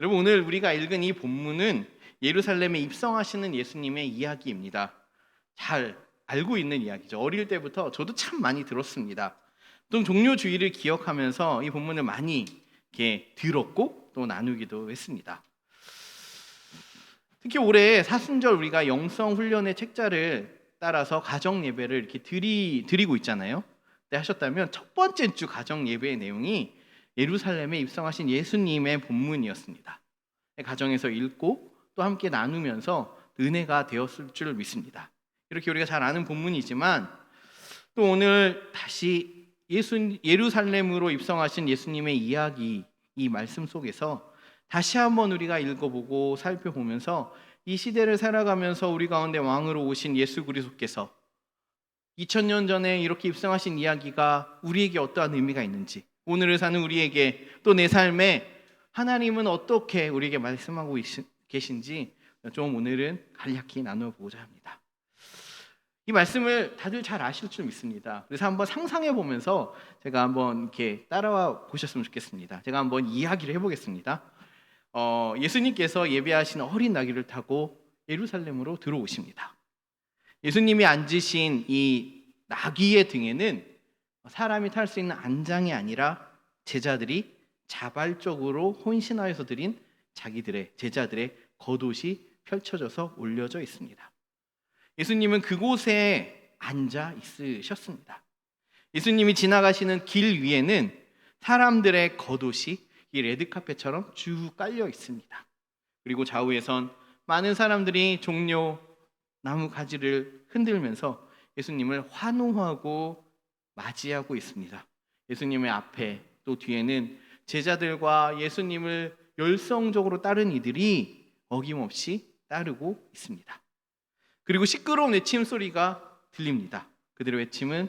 여러분 오늘 우리가 읽은 이 본문은 예루살렘에 입성하시는 예수님의 이야기입니다. 잘 알고 있는 이야기죠. 어릴 때부터 저도 참 많이 들었습니다. 또 종료 주의를 기억하면서 이 본문을 많이 이렇게 들었고 또 나누기도 했습니다. 특히 올해 사순절 우리가 영성 훈련의 책자를 따라서 가정 예배를 이렇게 드리 드리고 있잖아요. 네, 하셨다면 첫 번째 주 가정 예배의 내용이 예루살렘에 입성하신 예수님의 본문이었습니다. 가정에서 읽고 또 함께 나누면서 은혜가 되었을 줄 믿습니다. 이렇게 우리가 잘 아는 본문이지만 또 오늘 다시 예수 예루살렘으로 입성하신 예수님의 이야기 이 말씀 속에서 다시 한번 우리가 읽어보고 살펴보면서 이 시대를 살아가면서 우리 가운데 왕으로 오신 예수 그리스도께서 2000년 전에 이렇게 입성하신 이야기가 우리에게 어떠한 의미가 있는지 오늘을 사는 우리에게 또 내 삶에 하나님은 어떻게 우리에게 말씀하고 계신지 좀 오늘은 간략히 나누어 보고자 합니다. 이 말씀을 다들 잘 아실 줄 믿습니다. 그래서 한번 상상해 보면서 제가 한번 이렇게 따라와 보셨으면 좋겠습니다. 제가 한번 이야기를 해보겠습니다. 어, 예수님께서 예배하신 어린 나귀를 타고 예루살렘으로 들어오십니다. 예수님이 앉으신 이 나귀의 등에는 사람이 탈 수 있는 안장이 아니라 제자들이 자발적으로 혼신하여서 드린 자기들의 제자들의 겉옷이 펼쳐져서 올려져 있습니다. 예수님은 그곳에 앉아 있으셨습니다. 예수님이 지나가시는 길 위에는 사람들의 겉옷이 이 레드카펫처럼 쭉 깔려 있습니다. 그리고 좌우에선 많은 사람들이 종료 나무 가지를 흔들면서 예수님을 환호하고 맞이하고 있습니다. 예수님의 앞에 또 뒤에는 제자들과 예수님을 열성적으로 따른 이들이 어김없이 따르고 있습니다. 그리고 시끄러운 외침 소리가 들립니다. 그들의 외침은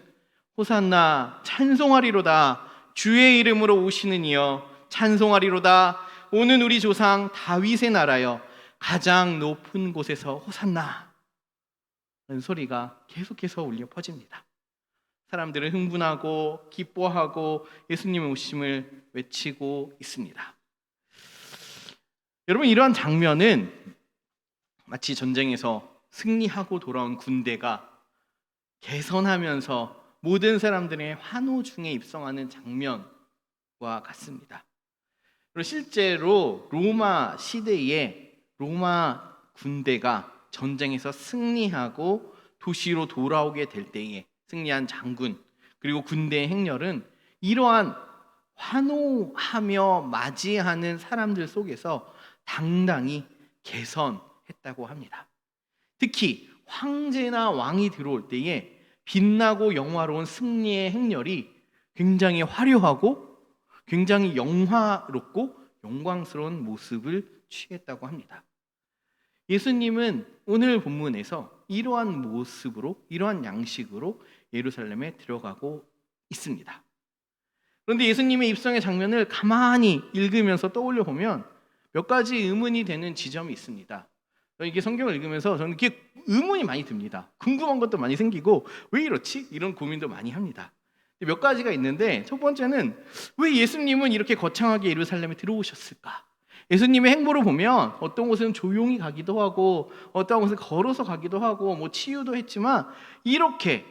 호산나 찬송하리로다 주의 이름으로 오시는 이여 찬송하리로다 오는 우리 조상 다윗의 나라여 가장 높은 곳에서 호산나 라는 소리가 계속해서 울려 퍼집니다. 사람들은 흥분하고 기뻐하고 예수님의 오심을 외치고 있습니다. 여러분 이러한 장면은 마치 전쟁에서 승리하고 돌아온 군대가 개선하면서 모든 사람들의 환호 중에 입성하는 장면과 같습니다. 그리고 실제로 로마 시대에 로마 군대가 전쟁에서 승리하고 도시로 돌아오게 될 때에 승리한 장군 그리고 군대의 행렬은 이러한 환호하며 맞이하는 사람들 속에서 당당히 개선했다고 합니다. 특히 황제나 왕이 들어올 때에 빛나고 영화로운 승리의 행렬이 굉장히 화려하고 굉장히 영화롭고 영광스러운 모습을 취했다고 합니다. 예수님은 오늘 본문에서 이러한 모습으로 이러한 양식으로 예루살렘에 들어가고 있습니다. 그런데 예수님의 입성의 장면을 가만히 읽으면서 떠올려 보면 몇 가지 의문이 되는 지점이 있습니다. 이게 성경을 읽으면서 저는 이게 의문이 많이 듭니다. 궁금한 것도 많이 생기고 왜 이렇지? 이런 고민도 많이 합니다. 몇 가지가 있는데 첫 번째는 왜 예수님은 이렇게 거창하게 예루살렘에 들어오셨을까? 예수님의 행보를 보면 어떤 곳은 조용히 가기도 하고 어떤 곳은 걸어서 가기도 하고 뭐 치유도 했지만 이렇게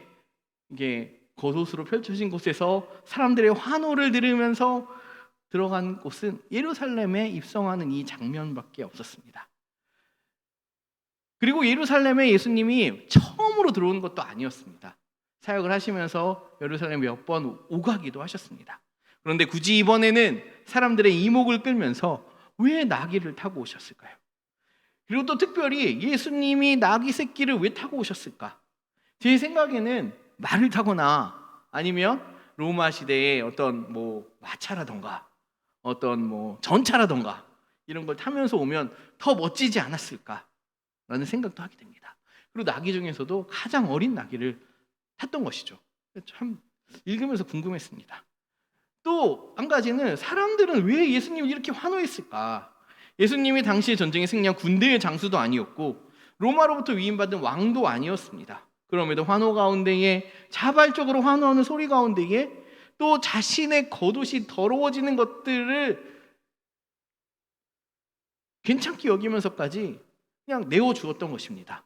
이게 겉옷으로 펼쳐진 곳에서 사람들의 환호를 들으면서 들어간 곳은 예루살렘에 입성하는 이 장면밖에 없었습니다. 그리고 예루살렘에 예수님이 처음으로 들어온 것도 아니었습니다. 사역을 하시면서 예루살렘 몇 번 오가기도 하셨습니다. 그런데 굳이 이번에는 사람들의 이목을 끌면서 왜 나귀를 타고 오셨을까요? 그리고 또 특별히 예수님이 나귀 새끼를 왜 타고 오셨을까? 제 생각에는 말을 타거나 아니면 로마 시대의 어떤 뭐 마차라던가 어떤 뭐 전차라던가 이런 걸 타면서 오면 더 멋지지 않았을까? 라는 생각도 하게 됩니다. 그리고 나귀 중에서도 가장 어린 나귀를 탔던 것이죠. 참 읽으면서 궁금했습니다. 또 한 가지는 사람들은 왜 예수님을 이렇게 환호했을까? 예수님이 당시의 전쟁에 승리한 군대의 장수도 아니었고 로마로부터 위임받은 왕도 아니었습니다. 그럼에도 환호 가운데에 자발적으로 환호하는 소리 가운데에 또 자신의 겉옷이 더러워지는 것들을 괜찮게 여기면서까지 그냥 내어 주었던 것입니다.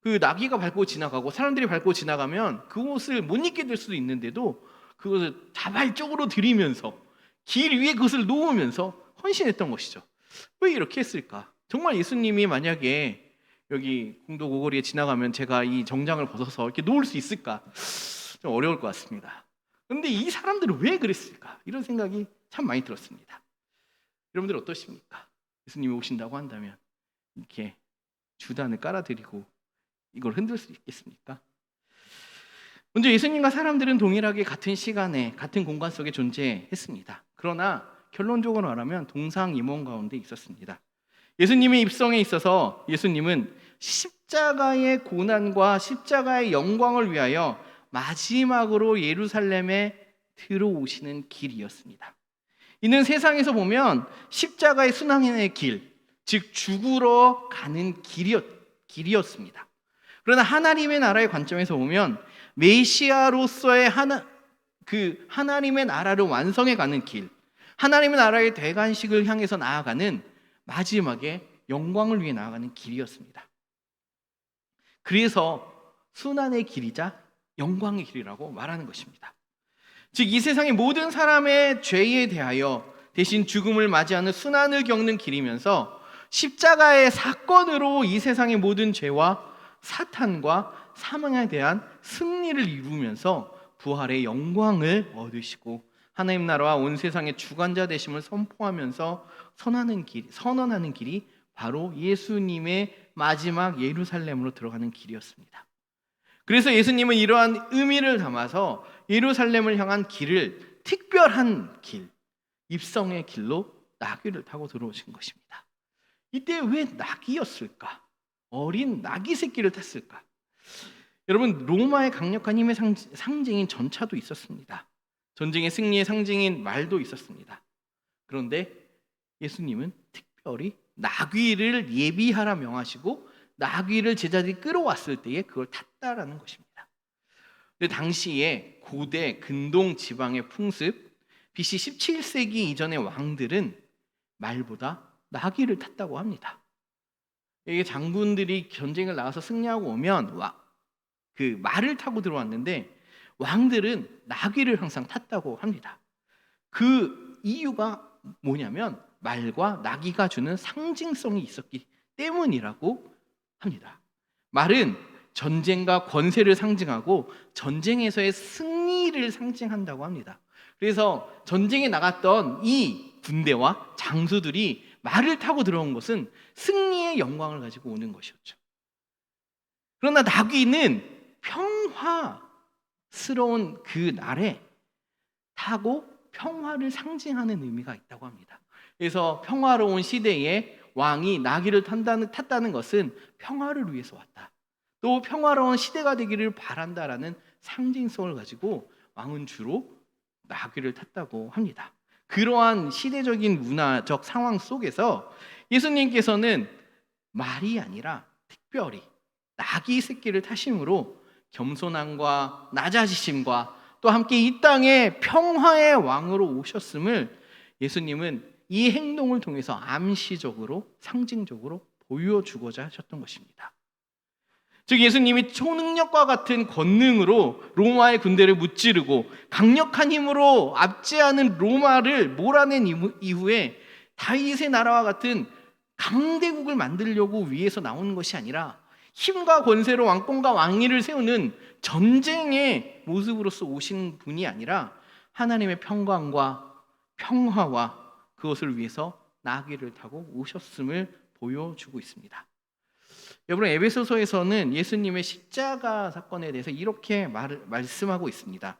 그 나귀가 밟고 지나가고 사람들이 밟고 지나가면 그곳을 못 잊게 될 수도 있는데도 그것을 자발적으로 들이면서 길 위에 그것을 놓으면서 헌신했던 것이죠. 왜 이렇게 했을까? 정말 예수님이 만약에 여기 공도 고거리에 지나가면 제가 이 정장을 벗어서 이렇게 놓을 수 있을까? 좀 어려울 것 같습니다. 근데 이 사람들은 왜 그랬을까? 이런 생각이 참 많이 들었습니다. 여러분들 어떠십니까? 예수님이 오신다고 한다면 이렇게 주단을 깔아드리고 이걸 흔들 수 있겠습니까? 먼저 예수님과 사람들은 동일하게 같은 시간에 같은 공간 속에 존재했습니다. 그러나 결론적으로 말하면 동상이몽 가운데 있었습니다. 예수님의 입성에 있어서 예수님은 십자가의 고난과 십자가의 영광을 위하여 마지막으로 예루살렘에 들어오시는 길이었습니다. 이는 세상에서 보면 십자가의 순환의 길, 즉 죽으러 가는 길이었, 길이었습니다. 그러나 하나님의 나라의 관점에서 보면 메시아로서의 하나 그 하나님의 나라를 완성해 가는 길, 하나님의 나라의 대관식을 향해서 나아가는 마지막에 영광을 위해 나아가는 길이었습니다. 그래서 순환의 길이자 영광의 길이라고 말하는 것입니다. 즉 이 세상의 모든 사람의 죄에 대하여 대신 죽음을 맞이하는 순환을 겪는 길이면서 십자가의 사건으로 이 세상의 모든 죄와 사탄과 사망에 대한 승리를 이루면서 부활의 영광을 얻으시고 하나님 나라와 온 세상의 주관자 되심을 선포하면서 선하는 길, 선언하는 길이 바로 예수님의 마지막 예루살렘으로 들어가는 길이었습니다. 그래서 예수님은 이러한 의미를 담아서 예루살렘을 향한 길을 특별한 길, 입성의 길로 나귀를 타고 들어오신 것입니다. 이때 왜 나귀였을까? 어린 나귀 새끼를 탔을까? 여러분 로마의 강력한 힘의 상징인 전차도 있었습니다. 전쟁의 승리의 상징인 말도 있었습니다. 그런데 예수님은 특별히 나귀를 예비하라 명하시고 나귀를 제자들이 끌어왔을 때에 그걸 탔다라는 것입니다. 근데 당시에 고대 근동 지방의 풍습 BC 17세기 이전의 왕들은 말보다 나귀를 탔다고 합니다. 이게 장군들이 전쟁을 나가서 승리하고 오면 와, 그 말을 타고 들어왔는데 왕들은 나귀를 항상 탔다고 합니다. 그 이유가 뭐냐면 말과 나귀가 주는 상징성이 있었기 때문이라고 합니다. 말은 전쟁과 권세를 상징하고 전쟁에서의 승리를 상징한다고 합니다. 그래서 전쟁에 나갔던 이 군대와 장수들이 말을 타고 들어온 것은 승리의 영광을 가지고 오는 것이었죠. 그러나 나귀는 평화스러운 그 날에 타고 평화를 상징하는 의미가 있다고 합니다. 그래서 평화로운 시대에 왕이 나귀를 탄다는, 탔다는 것은 평화를 위해서 왔다. 또 평화로운 시대가 되기를 바란다라는 상징성을 가지고 왕은 주로 나귀를 탔다고 합니다. 그러한 시대적인 문화적 상황 속에서 예수님께서는 말이 아니라 특별히 나귀 새끼를 타심으로 겸손함과 낮아지심과 또 함께 이 땅에 평화의 왕으로 오셨음을 예수님은 이 행동을 통해서 암시적으로 상징적으로 보여주고자 하셨던 것입니다. 즉 예수님이 초능력과 같은 권능으로 로마의 군대를 무찌르고 강력한 힘으로 압제하는 로마를 몰아낸 이후에 다윗의 나라와 같은 강대국을 만들려고 위해서 나오는 것이 아니라 힘과 권세로 왕권과 왕위를 세우는 전쟁의 모습으로서 오신 분이 아니라 하나님의 평강과 평화와 그것을 위해서 나귀를 타고 오셨음을 보여주고 있습니다. 여러분 에베소서에서는 예수님의 십자가 사건에 대해서 이렇게 말, 말씀하고 있습니다.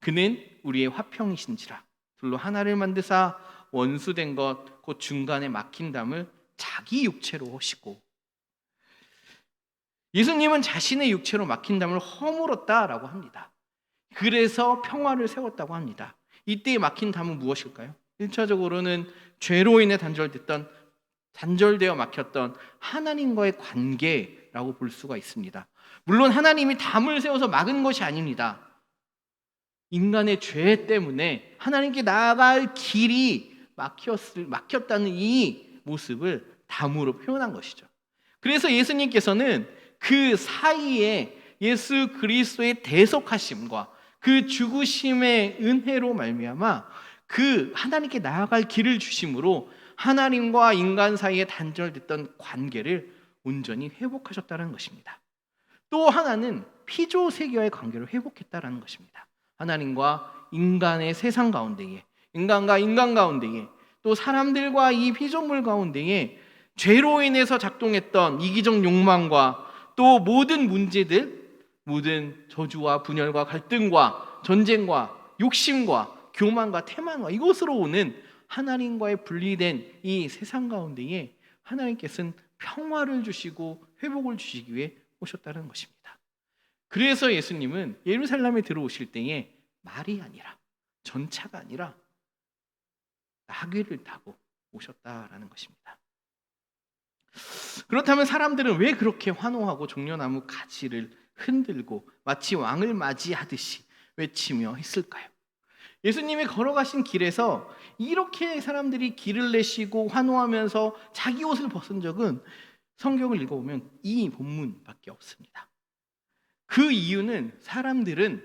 그는 우리의 화평이신지라 둘로 하나를 만드사 원수된 것 곧 중간에 막힌 담을 자기 육체로 하시고 예수님은 자신의 육체로 막힌 담을 허물었다라고 합니다. 그래서 평화를 세웠다고 합니다. 이때 막힌 담은 무엇일까요? 1차적으로는 죄로 인해 단절됐던 단절되어 막혔던 하나님과의 관계라고 볼 수가 있습니다. 물론 하나님이 담을 세워서 막은 것이 아닙니다. 인간의 죄 때문에 하나님께 나아갈 길이 막혔을, 막혔다는 이 모습을 담으로 표현한 것이죠. 그래서 예수님께서는 그 사이에 예수 그리스도의 대속하심과 그 죽으심의 은혜로 말미암아 그 하나님께 나아갈 길을 주심으로 하나님과 인간 사이에 단절됐던 관계를 온전히 회복하셨다는 것입니다. 또 하나는 피조 세계와의 관계를 회복했다라는 것입니다. 하나님과 인간의 세상 가운데에 인간과 인간 가운데에 또 사람들과 이 피조물 가운데에 죄로 인해서 작동했던 이기적 욕망과 또 모든 문제들 모든 저주와 분열과 갈등과 전쟁과 욕심과 교만과 태만과 이것으로 오는 하나님과의 분리된 이 세상 가운데에 하나님께서는 평화를 주시고 회복을 주시기 위해 오셨다는 것입니다. 그래서 예수님은 예루살렘에 들어오실 때에 말이 아니라 전차가 아니라 나귀를 타고 오셨다라는 것입니다. 그렇다면 사람들은 왜 그렇게 환호하고 종려나무 가지를 흔들고 마치 왕을 맞이하듯이 외치며 했을까요? 예수님이 걸어가신 길에서 이렇게 사람들이 길을 내쉬고 환호하면서 자기 옷을 벗은 적은 성경을 읽어보면 이 본문밖에 없습니다. 그 이유는 사람들은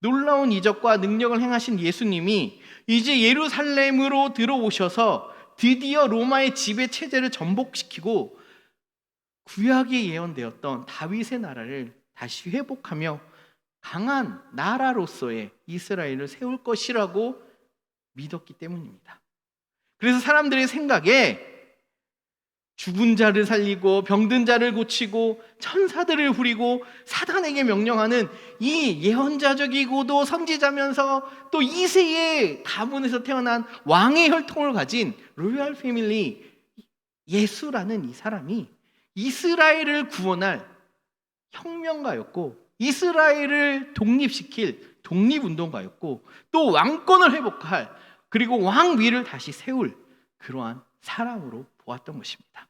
놀라운 이적과 능력을 행하신 예수님이 이제 예루살렘으로 들어오셔서 드디어 로마의 지배 체제를 전복시키고 구약에 예언되었던 다윗의 나라를 다시 회복하며 강한 나라로서의 이스라엘을 세울 것이라고 믿었기 때문입니다. 그래서 사람들의 생각에 죽은 자를 살리고 병든 자를 고치고 천사들을 부리고 사단에게 명령하는 이 예언자적이고도 선지자면서 또 이세의 가문에서 태어난 왕의 혈통을 가진 로얄 패밀리 예수라는 이 사람이 이스라엘을 구원할 혁명가였고 이스라엘을 독립시킬 독립운동가였고 또 왕권을 회복할 그리고 왕위를 다시 세울 그러한 사람으로 보았던 것입니다.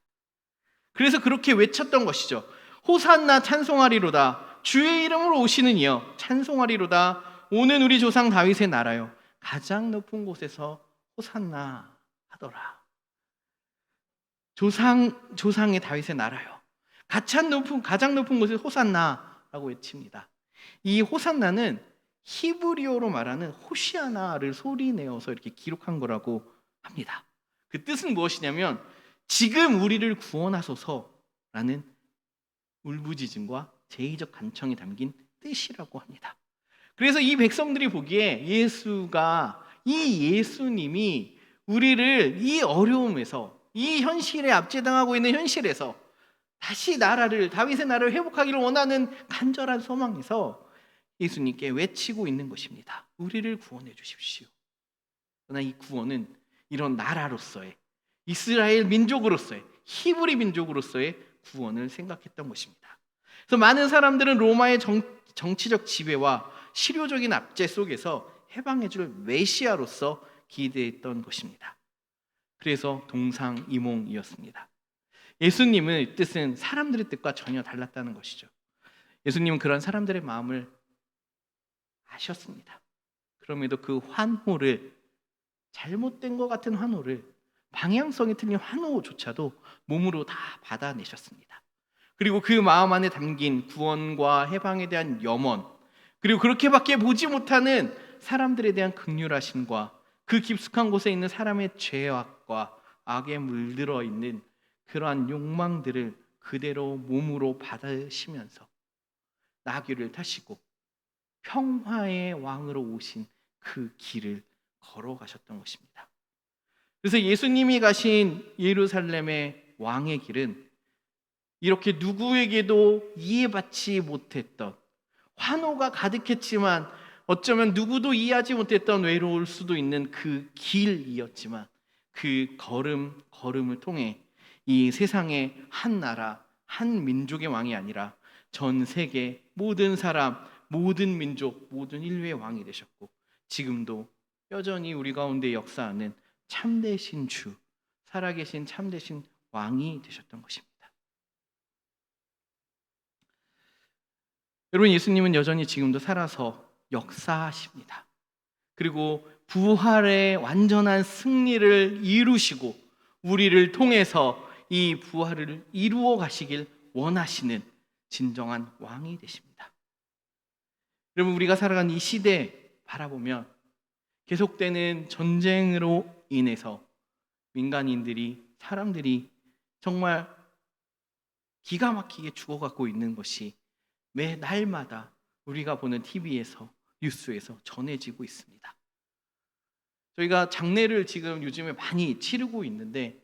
그래서 그렇게 외쳤던 것이죠. 호산나 찬송하리로다. 주의 이름으로 오시는 이여 찬송하리로다. 오는 우리 조상 다윗의 나라요. 가장 높은 곳에서 호산나 하더라. 조상 조상의 다윗의 나라요. 가장 높은 가장 높은 곳에 호산나라고 외칩니다. 이 호산나는 히브리어로 말하는 호시아나를 소리내어서 이렇게 기록한 거라고 합니다. 그 뜻은 무엇이냐면 지금 우리를 구원하소서라는 울부짖음과 제의적 간청이 담긴 뜻이라고 합니다. 그래서 이 백성들이 보기에 예수가 이 예수님이 우리를 이 어려움에서 이 현실에 압제당하고 있는 현실에서 다시 나라를 다윗의 나라를 회복하기를 원하는 간절한 소망에서 예수님께 외치고 있는 것입니다. 우리를 구원해 주십시오. 그러나 이 구원은 이런 나라로서의 이스라엘 민족으로서의 히브리 민족으로서의 구원을 생각했던 것입니다. 그래서 많은 사람들은 로마의 정, 정치적 지배와 실효적인 압제 속에서 해방해 줄 메시아로서 기대했던 것입니다. 그래서 동상이몽이었습니다. 예수님의 뜻은 사람들의 뜻과 전혀 달랐다는 것이죠. 예수님은 그런 사람들의 마음을 아셨습니다. 그럼에도 그 환호를 잘못된 것 같은 환호를 방향성이 틀린 환호조차도 몸으로 다 받아내셨습니다. 그리고 그 마음 안에 담긴 구원과 해방에 대한 염원, 그리고 그렇게밖에 보지 못하는 사람들에 대한 극률하심과 그 깊숙한 곳에 있는 사람의 죄 악과 악에 물들어 있는 그러한 욕망들을 그대로 몸으로 받으시면서 나귀를 타시고 평화의 왕으로 오신 그 길을 걸어가셨던 것입니다. 그래서 예수님이 가신 예루살렘의 왕의 길은 이렇게 누구에게도 이해받지 못했던 환호가 가득했지만 어쩌면 누구도 이해하지 못했던 외로울 수도 있는 그 길이었지만 그 걸음 걸음을 통해 이 세상의 한 나라 한 민족의 왕이 아니라 전 세계 모든 사람 모든 민족 모든 인류의 왕이 되셨고 지금도 여전히 우리 가운데 역사하는 참되신 주, 살아계신 참되신 왕이 되셨던 것입니다. 여러분 예수님은 여전히 지금도 살아서 역사하십니다. 그리고 부활의 완전한 승리를 이루시고 우리를 통해서 이 부활을 이루어 가시길 원하시는 진정한 왕이 되십니다. 여러분 우리가 살아가는 이 시대 바라보면 계속되는 전쟁으로 인해서 민간인들이 사람들이 정말 기가 막히게 죽어가고 있는 것이 매 날마다 우리가 보는 TV에서 뉴스에서 전해지고 있습니다. 저희가 장례를 지금 요즘에 많이 치르고 있는데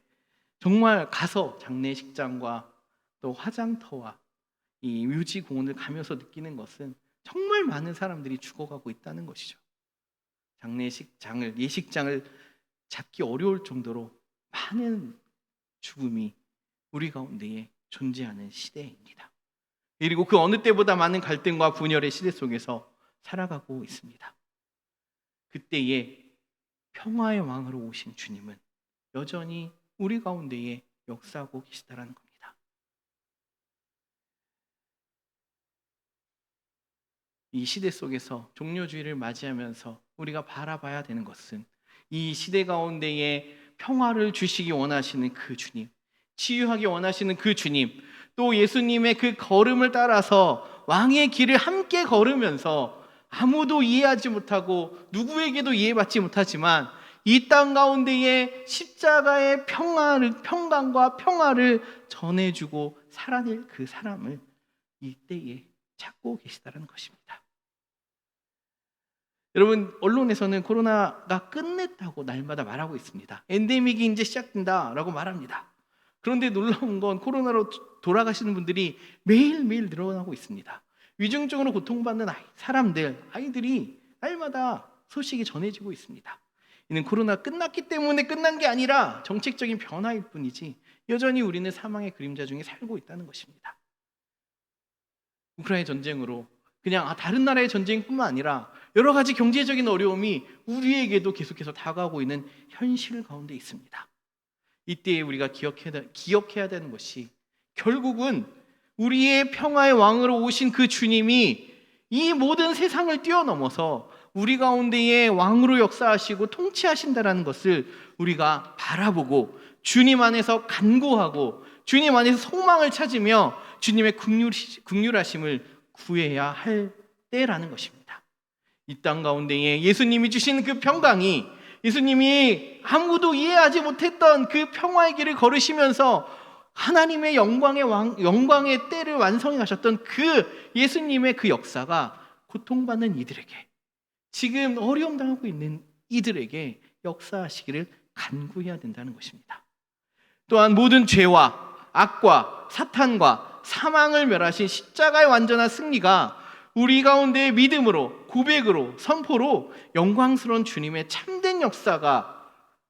정말 가서 장례식장과 또 화장터와 이 뮤지 공원을 가면서 느끼는 것은 정말 많은 사람들이 죽어가고 있다는 것이죠. 장례식장을 예식장을 잡기 어려울 정도로 많은 죽음이 우리 가운데에 존재하는 시대입니다. 그리고 그 어느 때보다 많은 갈등과 분열의 시대 속에서 살아가고 있습니다. 그때에 평화의 왕으로 오신 주님은 여전히 우리 가운데에 역사하고 계시다라는 겁니다. 이 시대 속에서 종료주의를 맞이하면서 우리가 바라봐야 되는 것은 이 시대 가운데에 평화를 주시기 원하시는 그 주님, 치유하기 원하시는 그 주님, 또 예수님의 그 걸음을 따라서 왕의 길을 함께 걸으면서 아무도 이해하지 못하고 누구에게도 이해받지 못하지만 이 땅 가운데에 십자가의 평화를 평강과 평화를 전해주고 살아낼 그 사람을 이때에 찾고 계시다는 것입니다. 여러분 언론에서는 코로나가 끝냈다고 날마다 말하고 있습니다. 엔데믹이 이제 시작된다라고 말합니다. 그런데 놀라운 건 코로나로 돌아가시는 분들이 매일매일 늘어나고 있습니다. 위중증으로 고통받는 아이, 사람들, 아이들이 날마다 소식이 전해지고 있습니다. 이는 코로나 끝났기 때문에 끝난 게 아니라 정책적인 변화일 뿐이지 여전히 우리는 사망의 그림자 중에 살고 있다는 것입니다. 우크라이나 전쟁으로 그냥 아, 다른 나라의 전쟁뿐만 아니라 여러 가지 경제적인 어려움이 우리에게도 계속해서 다가오고 있는 현실 가운데 있습니다. 이때 우리가 기억해야, 기억해야 되는 것이 결국은 우리의 평화의 왕으로 오신 그 주님이 이 모든 세상을 뛰어넘어서 우리 가운데에 왕으로 역사하시고 통치하신다라는 것을 우리가 바라보고 주님 안에서 간구하고 주님 안에서 소망을 찾으며 주님의 국률, 국률하심을 구해야 할 때라는 것입니다. 이 땅 가운데에 예수님이 주신 그 평강이 예수님이 아무도 이해하지 못했던 그 평화의 길을 걸으시면서 하나님의 영광의 왕, 영광의 때를 완성해 가셨던 그 예수님의 그 역사가 고통받는 이들에게 지금 어려움 당하고 있는 이들에게 역사하시기를 간구해야 된다는 것입니다. 또한 모든 죄와 악과 사탄과 사망을 멸하신 십자가의 완전한 승리가 우리 가운데 믿음으로 고백으로 선포로 영광스러운 주님의 참된 역사가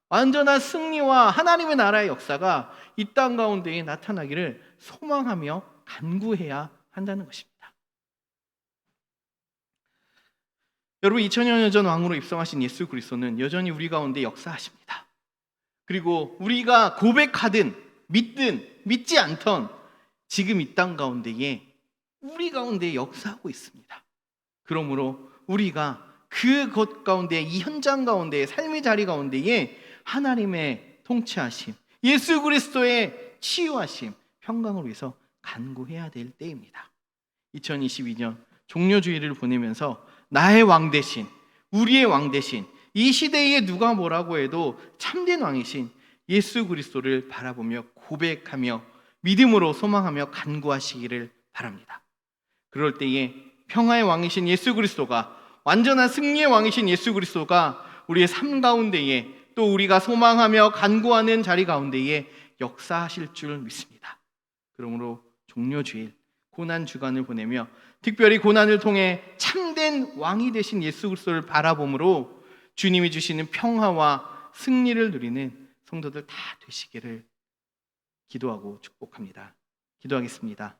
완전한 승리와 하나님의 나라의 역사가 이 땅 가운데에 나타나기를 소망하며 간구해야 한다는 것입니다. 여러분 2000여 년전 왕으로 입성하신 예수 그리스도는 여전히 우리 가운데 역사하십니다. 그리고 우리가 고백하든 믿든 믿지 않던 지금 이 땅 가운데에 우리 가운데 역사하고 있습니다. 그러므로 우리가 그곳 가운데 이 현장 가운데 삶의 자리 가운데에 하나님의 통치하심, 예수 그리스도의 치유하심, 평강을 위해서 간구해야 될 때입니다. 2022년 종료주의를 보내면서 나의 왕 대신, 우리의 왕 대신, 이 시대에 누가 뭐라고 해도 참된 왕이신 예수 그리스도를 바라보며 고백하며 믿음으로 소망하며 간구하시기를 바랍니다. 그럴 때에 평화의 왕이신 예수 그리스도가 완전한 승리의 왕이신 예수 그리스도가 우리의 삶 가운데에 또 우리가 소망하며 간구하는 자리 가운데에 역사하실 줄 믿습니다. 그러므로 종료 주일 고난 주간을 보내며 특별히 고난을 통해 참된 왕이 되신 예수 그리스도를 바라봄으로 주님이 주시는 평화와 승리를 누리는 성도들 다 되시기를 기도하고 축복합니다. 기도하겠습니다.